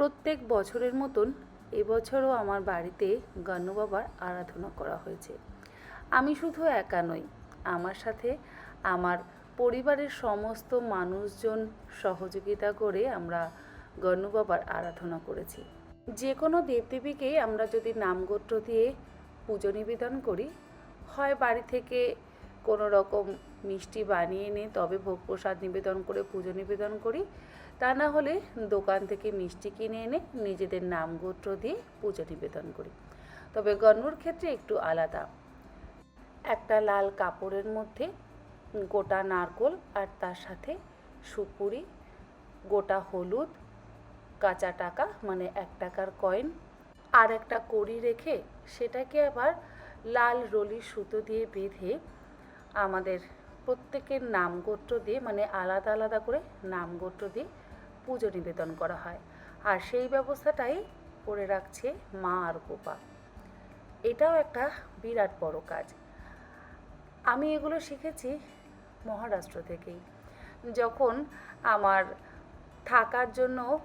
প্রত্যেক বছরের মতন এবছরও আমার বাড়িতে গণ্য বাবার আরাধনা করা হয়েছে। আমি শুধু একা নই, আমার সাথে আমার পরিবারের সমস্ত মানুষজন সহযোগিতা করে আমরা গণ্য বাবার আরাধনা করেছি। যে কোনো দেবদেবীকে আমরা যদি নামগোত্র দিয়ে পুজো নিবেদন করি, হয় বাড়ি থেকে কোনো রকম মিষ্টি বানিয়ে এনে তবে ভোগ প্রসাদ নিবেদন করে, পুজো নিবেদন করি। তা না হলে দোকান থেকে মিষ্টি কিনে এনে নিজেদের নাম গোত্র দিয়ে পুজো নিবেদন করি। তবে গণ্যর ক্ষেত্রে একটু আলাদা। একটা লাল কাপড়ের মধ্যে গোটা নারকোল আর তার সাথে সুপুরি, গোটা হলুদ, কাঁচা টাকা মানে এক টাকার কয়েন আর একটা কড়ি রেখে সেটাকে আবার লাল রলি সুতো দিয়ে বেঁধে আমাদের প্রত্যেকের নাম গোত্র দিয়ে মানে আলাদা আলাদা করে নাম গোত্র দিয়ে পুজো নিবেদন করা হয়। আর সেই ব্যবস্থাটাই করে রাখছে মা আর গোপা। এটাও একটা বিরাট বড় কাজ। আমি এগুলো শিখেছি মহারাষ্ট্র থেকেই। যখন আমার থাকার জন্য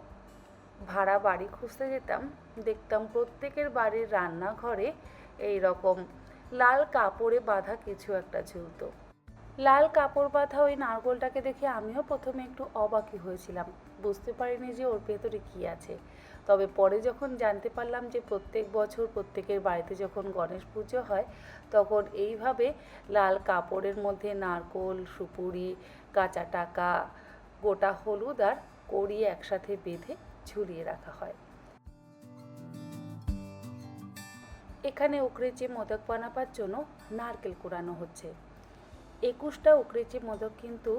ভাড়া বাড়ি খুঁজতে যেতাম, দেখতাম প্রত্যেকের বাড়ির রান্নাঘরে এই রকম লাল কাপড়ে বাঁধা কিছু একটা ঝুলতো। লাল কাপড় বাঁধা ওই নারকোলটাকে দেখে আমিও প্রথমে একটু অবাকই হয়েছিলাম। বুঝতে পারিনি যে ওর ভেতরে কী আছে। তবে পরে যখন জানতে পারলাম যে প্রত্যেক বছর প্রত্যেকের বাড়িতে যখন গণেশ পুজো হয়, তখন এইভাবে লাল কাপড়ের মধ্যে নারকোল, সুপুরি, কাঁচা টাকা, গোটা হলুদ আর কড়ি একসাথে বেঁধে ঝুলিয়ে রাখা হয়। এখানে উকড়েচে মোদক বানাবার জন্য নারকেল কুড়ানো হচ্ছে। একুশটা উকড়েচে মোদক কিন্তু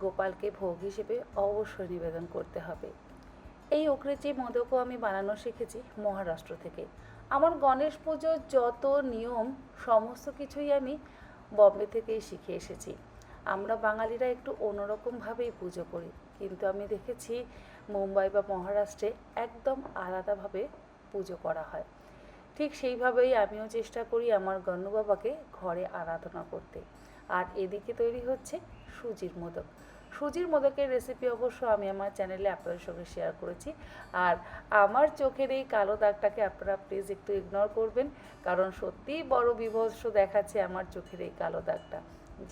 গোপালকে ভোগ হিসেবে অবশ্যই নিবেদন করতে হবে। এই উকড়েচে মোদকও আমি বানানো শিখেছি মহারাষ্ট্র থেকে। আমার গণেশ পুজোর যত নিয়ম, সমস্ত কিছুই আমি বম্বে থেকেই শিখে এসেছি। আমরা বাঙালিরা একটু অন্যরকমভাবেই পুজো করি। কিন্তু আমি দেখেছি মুম্বাই বা মহারাষ্ট্রে একদম আলাদাভাবে পুজো করা হয়। ঠিক সেইভাবেই আমিও চেষ্টা করি আমার গণ্য বাবাকে ঘরে আরাধনা করতে। আর এদিকে তৈরি হচ্ছে সুজির মোদক। সুজির মোদকের রেসিপি অবশ্য আমি আমার চ্যানেলে আপনাদের সঙ্গে শেয়ার করেছি। আর আমার চোখের এই কালো দাগটাকে আপনারা প্লিজ একটু ইগনোর করবেন, কারণ সত্যিই বড় বিভৎস দেখাচ্ছে আমার চোখের এই কালো দাগটা,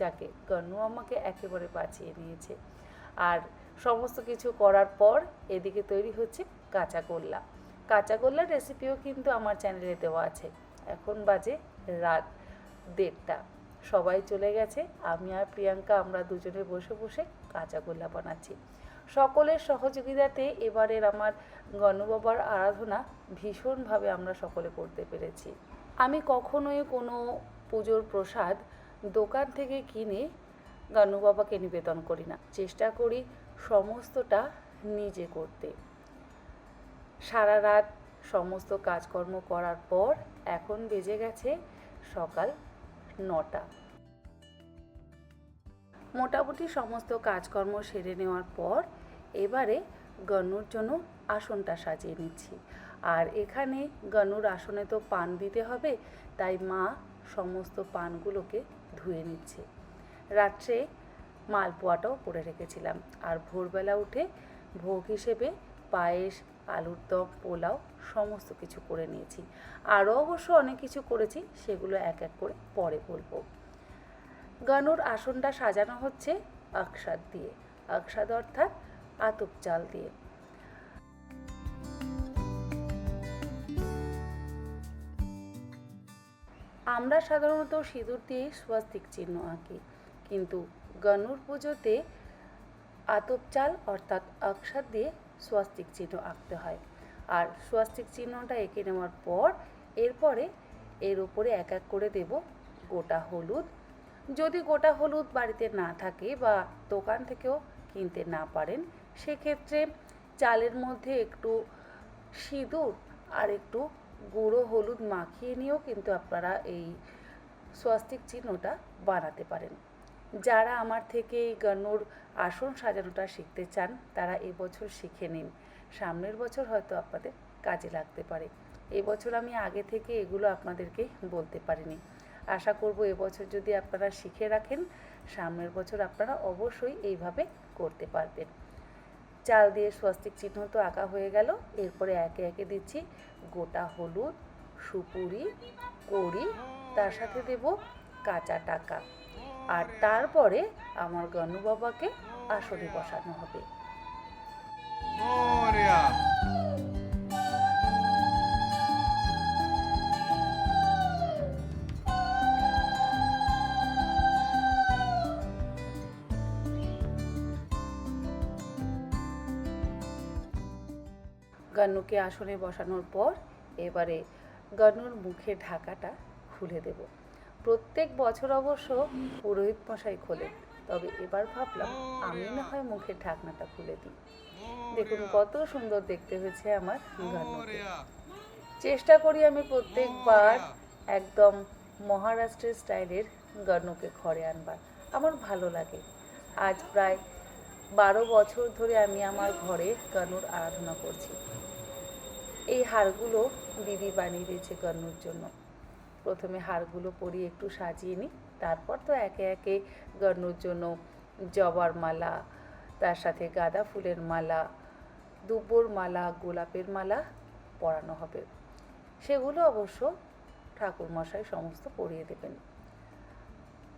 যাকে গণ্য আমাকে একেবারে বাঁচিয়ে নিয়েছে। আর সমস্ত কিছু করার পর এদিকে তৈরি হচ্ছে কাঁচা গোল্লা। কাঁচা গোল্লার রেসিপিও কিন্তু আমার চ্যানেলে দেওয়া আছে। এখন বাজে রাত দেড়টা। সবাই চলে গেছে, আমি আর প্রিয়াঙ্কা আমরা দুজনে বসে বসে কাঁচা গোল্লা বানাচ্ছি। সকলের সহযোগিতাতে এবারের আমার গণবাবার আরাধনা ভীষণভাবে আমরা সকলে করতে পেরেছি। আমি কখনোই কোনো পুজোর প্রসাদ দোকান থেকে কিনে গণবাবাকে নিবেদন করি না। চেষ্টা করি সমস্তটা নিজে করতে। সারা রাত সমস্ত কাজকর্ম করার পর এখন বেজে গেছে সকাল নটা। মোটামুটি সমস্ত কাজকর্ম সেরে নেওয়ার পর এবারে গনুর জন্য আসনটা সাজিয়ে নিচ্ছি। আর এখানে গনুর আসনে তো পান দিতে হবে, তাই মা সমস্ত পানগুলোকে ধুয়ে নিচ্ছে। রাত্রে মালপোয়াটাও করে রেখেছিলাম। আর ভোরবেলা উঠে ভোগ হিসেবে পায়েস আলুর দম, পোলাও সমস্ত কিছু করে নিয়েছি। আরও অবশ্য অনেক কিছু করেছি, সেগুলো এক এক করে পরে বলব। গনুর আসনটা সাজানো হচ্ছে আকসাদ দিয়ে। আকসাদ অর্থাৎ আতপ চাল দিয়ে। আমরা সাধারণত সিঁদুর দিয়ে স্বস্তিক চিহ্ন আঁকি, কিন্তু গনুর পুজোতে আতপ চাল অর্থাৎ আকসাদ দিয়ে স্বস্তিক চিহ্ন আঁকতে হয়। আর স্বস্তিক চিহ্নটা এঁকে নেওয়ার পর এরপরে এর উপরে এক এক করে দেব গোটা হলুদ। যদি গোটা হলুদ বাড়িতে না থাকে বা দোকান থেকেও কিনতে না পারেন, সেক্ষেত্রে চালের মধ্যে একটু সিঁদুর আর একটু গুঁড়ো হলুদ মাখিয়ে নিয়েও কিন্তু আপনারা এই স্বস্তিক চিহ্নটা বানাতে পারেন। যারা আমার থেকে এই গনুর আসন সাজানোটা শিখতে চান, তারা এবছর শিখে নিন। সামনের বছর হয়তো আপনাদের কাজে লাগতে পারে। এবছর আমি আগে থেকে এগুলো আপনাদেরকে বলতে পারিনি। আশা করব এবছর যদি আপনারা শিখে রাখেন, সামনের বছর আপনারা অবশ্যই এইভাবে করতে পারবেন। চাল দিয়ে স্বস্তিক চিহ্ন তো আঁকা হয়ে গেল। এরপরে একে একে দিচ্ছি গোটা হলুদ, সুপুরি, কড়ি, তার সাথে দেব কাঁচা টাকা। আর তারপরে আমার গনু বাবাকে আসনে বসানো হবে. গান্নুকে আসনে বসানোর পর এবারে গান্নুর মুখে ঢাকাটা খুলে দেব প্রত্যেক বছর অবশ্য পুরোহিত মশাই খোলেন তবে এবার ভাবলাম আমি না হয় মুখের ঢাকনাটা খুলে দিই। দেখুন কত সুন্দর দেখতে হয়েছে আমার গান্নুকে চেষ্টা করি আমি প্রত্যেকবার একদম মহারাষ্ট্রের স্টাইলের গান্নুকে ঘরে আনবার। আমার ভালো লাগে। আজ প্রায় বারো বছর ধরে আমি আমার ঘরে গানুর আরাধনা করছি। এই হারগুলো দিদি বানিয়ে দিয়েছে গান্নুর জন্য। প্রথমে হারগুলো পরিয়ে একটু সাজিয়ে নিই। তারপর তো একে একে গান্নুর জন্য জবার মালা, তার সাথে গাঁদা ফুলের মালা, দুব্বর মালা, গোলাপের মালা পরানো হবে। সেগুলো অবশ্য ঠাকুরমশাই সমস্ত পরিয়ে দেবেন।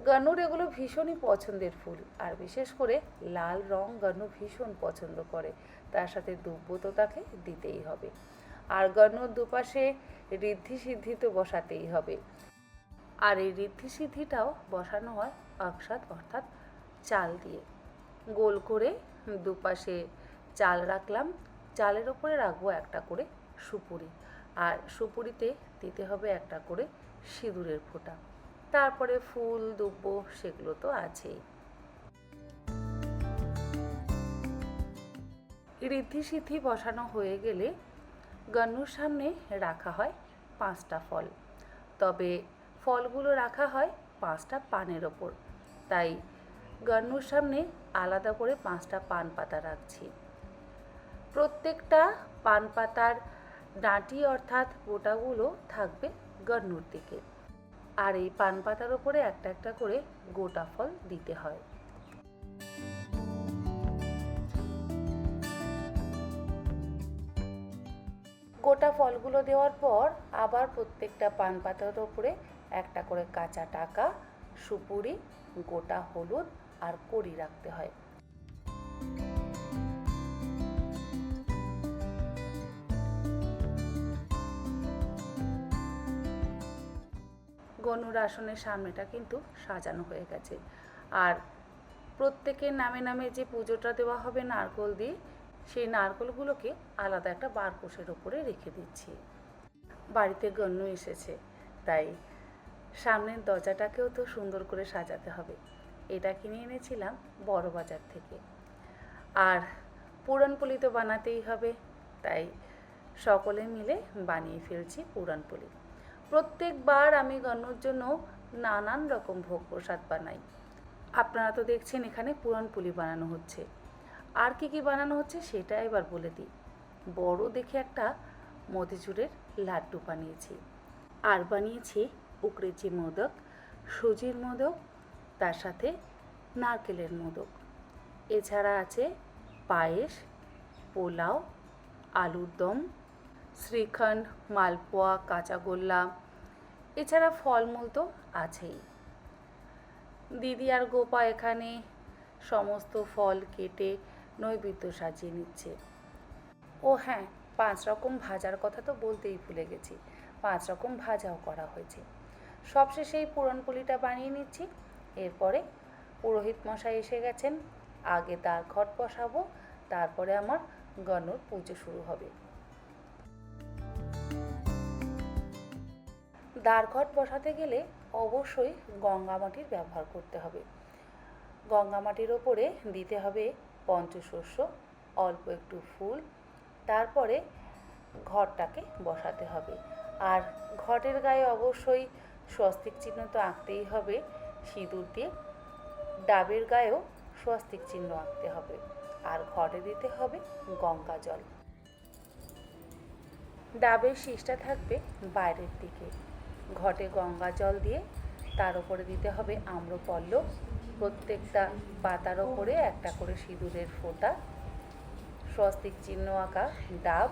গানুর এগুলো ভীষণই পছন্দের ফুল, আর বিশেষ করে লাল রং গানু ভীষণ পছন্দ করে। তার সাথে দুব্য তো তাকে দিতেই হবে। আর গানুর দুপাশে ঋদ্ধি সিদ্ধি তো বসাতেই হবে। আর এই ঋদ্ধি সিদ্ধিটাও বসানো হয় অকসাদ অর্থাৎ চাল দিয়ে। গোল করে দুপাশে চাল রাখলাম। চালের ওপরে রাখব একটা করে সুপুরি। আর সুপুরিতে দিতে হবে একটা করে সিঁদুরের ফোঁটা। তারপরে ফুল, দুব্ব সেগুলো তো আছেই। ঋদ্ধি সিদ্ধি বসানো হয়ে গেলে গন্নুর সামনে রাখা হয় পাঁচটা ফল। তবে ফলগুলো রাখা হয় পাঁচটা পানের ওপর। তাই গন্নুর সামনে আলাদা করে পাঁচটা পান পাতা রাখছি। প্রত্যেকটা পান পাতার ডাঁটি অর্থাৎ গোটাগুলো থাকবে গন্নুর দিকে। আর এই পান পাতার ওপরে একটা একটা করে গোটা ফল দিতে হয়। গোটা ফলগুলো দেওয়ার পর আবার প্রত্যেকটা পান পাতার ওপরে একটা করে কাঁচা টাকা, সুপুরি, গোটা হলুদ আর কড়ি রাখতে হয়। গনুর আসনের সামনেটা কিন্তু সাজানো হয়ে গেছে। আর প্রত্যেকের নামে নামে যে পুজোটা দেওয়া হবে নারকল দিয়ে সেই নারকলগুলোকে আলাদা একটা বারকোষের ওপরে রেখে দিচ্ছি। বাড়িতে গণ্য এসেছে, তাই সামনের দরজাটাকেও তো সুন্দর করে সাজাতে হবে। এটা কিনে এনেছিলাম বড় বাজার থেকে। আর পুরানপুলি তো বানাতেই হবে, তাই সকলে মিলে বানিয়ে ফেলছি পুরানপুলি প্রত্যেকবার আমি গণ্যর জন্য নানান রকম ভোগ প্রসাদ বানাই। আপনারা তো দেখছেন এখানে পুরানপুলি বানানো হচ্ছে। আর কি কি বানানো হচ্ছে সেটা এবার বলে দিই। বড় দেখে একটা মতিচুরের লাড্ডু বানিয়েছি। আর বানিয়েছি উকরেচি মোদক, সুজির মোদক, তার সাথে নারকেলের মোদক। এছাড়া আছে পায়েস, পোলাও, আলুর দম, শ্রীখণ্ড, মালপোয়া কাঁচাগোল্লা এছাড়া ফলমূল তো আছেই। দিদি আর গোপা এখানে সমস্ত ফল কেটে নৈবেদ্য সাজিয়ে নিচ্ছে। ও হ্যাঁ পাঁচ রকম ভাজার কথা তো বলতেই ভুলে গেছি। পাঁচ রকম ভাজাও করা হয়েছে। সবশেষে এই পুরনপুলিটা বানিয়ে নিচ্ছি। এরপরে পুরোহিত মশাই এসে গেছেন। আগে তার ঘট বসাবো, তারপরে আমার গণর পুজো শুরু হবে। দ্বারঘট বসাতে গেলে অবশ্যই গঙ্গা মাটির ব্যবহার করতে হবে। গঙ্গা মাটির ওপরে দিতে হবে পঞ্চশস্য, অল্প একটু ফুল, তারপরে ঘরটাকে বসাতে হবে। আর ঘটের গায়ে অবশ্যই স্বস্তিক চিহ্ন তো আঁকতেই হবে। সিঁদুর দিয়ে ডাবের গায়েও স্বস্তিক চিহ্ন আঁকতে হবে। আর ঘরে দিতে হবে গঙ্গা জল। ডাবের শীষটা থাকবে বাইরের দিকে। ঘটে গঙ্গা জল দিয়ে তার উপরে দিতে হবে আম্রপল্লব প্রত্যেকটা পাতার ওপরে একটা করে সিঁদুরের ফোঁটা, স্বস্তিক চিহ্ন আঁকা ডাব,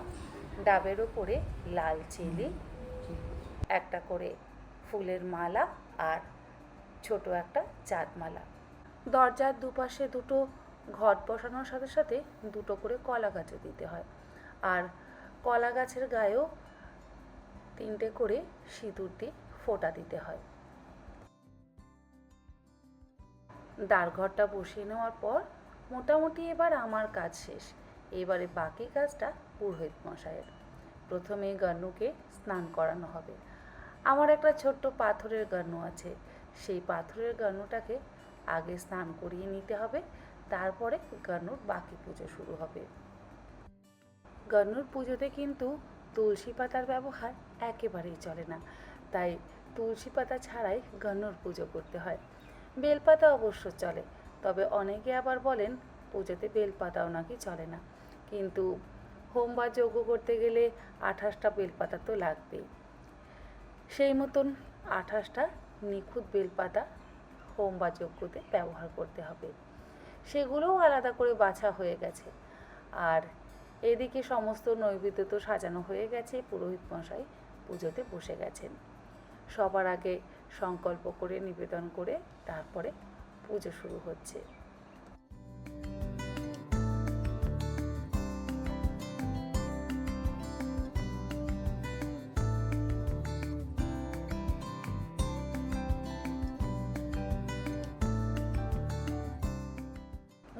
ডাবের ওপরে লাল চিলি, একটা করে ফুলের মালা আর ছোট একটা চাঁদমালা দরজার দুপাশে দুটো ঘট বসানোর সাথে সাথে দুটো করে কলা গাছও দিতে হয়। আর কলা গাছের গায়েও তিনটে করে সিঁদুর দিয়ে ফোঁটা দিতে হয়। দাঁড়ঘরটা বসিয়ে নেওয়ার পর মোটামুটি এবার আমার কাজ শেষ। এবারে বাকি কাজটা পুরোহিত মশাইয়ের। প্রথমে গান্নুকে স্নান করানো হবে। আমার একটা ছোট্ট পাথরের গান্নু আছে। সেই পাথরের গান্নুটাকে আগে স্নান করিয়ে নিতে হবে। তারপরে গান্নুর বাকি পুজো শুরু হবে। গান্নুর পুজোতে কিন্তু তুলসী পাতার ব্যবহার একেবারেই চলে না। তাই তুলসী পাতা ছাড়াই গান্নুর পুজো করতে হয়। বেলপাতা অবশ্য চলে, তবে অনেকে আবার বলেন পুজোতে বেলপাতাও নাকি চলে না। কিন্তু হোম বা যজ্ঞ করতে গেলে আঠাশটা বেলপাতা তো লাগবেই। সেই মতন আঠাশটা নিখুঁত বেলপাতা হোম বা যজ্ঞতে ব্যবহার করতে হবে। সেগুলোও আলাদা করে বাছা হয়ে গেছে। আর এদিকে সমস্ত নৈবেদ্য তো সাজানো হয়ে গেছে, পুরোহিত মশাই পুজোতে বসে গেছেন। সবার আগে সংকল্প করে, নিবেদন করে তারপরে পুজো শুরু হচ্ছে।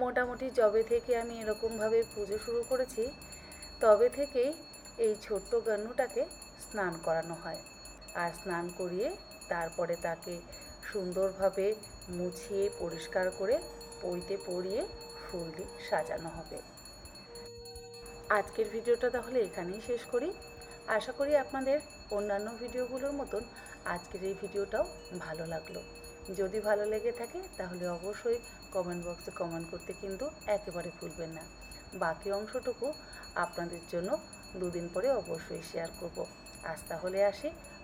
মোটামুটি যবে থেকে আমি এরকমভাবে পুজো শুরু করেছি, তবে থেকেই এই ছোট্ট গান্নুটাকে স্নান করানো হয়। আর স্নান করিয়ে তারপরে তাকে সুন্দরভাবে মুছিয়ে পরিষ্কার করে পইতে পরিয়ে ফুল দিয়ে সাজানো হবে। আজকের ভিডিওটা তাহলে এখানেই শেষ করি। আশা করি আপনাদের অন্যান্য ভিডিওগুলোর মতন আজকের এই ভিডিওটাও ভালো লাগল। যদি ভালো লেগে থাকে তাহলে অবশ্যই কমেন্ট বক্সে কমেন্ট করতে কিন্তু একেবারে ভুলবেন না। বাকি অংশটুকু আপনাদের জন্য দুদিন পরে অবশ্যই শেয়ার করব। আজ তাহলে আসি।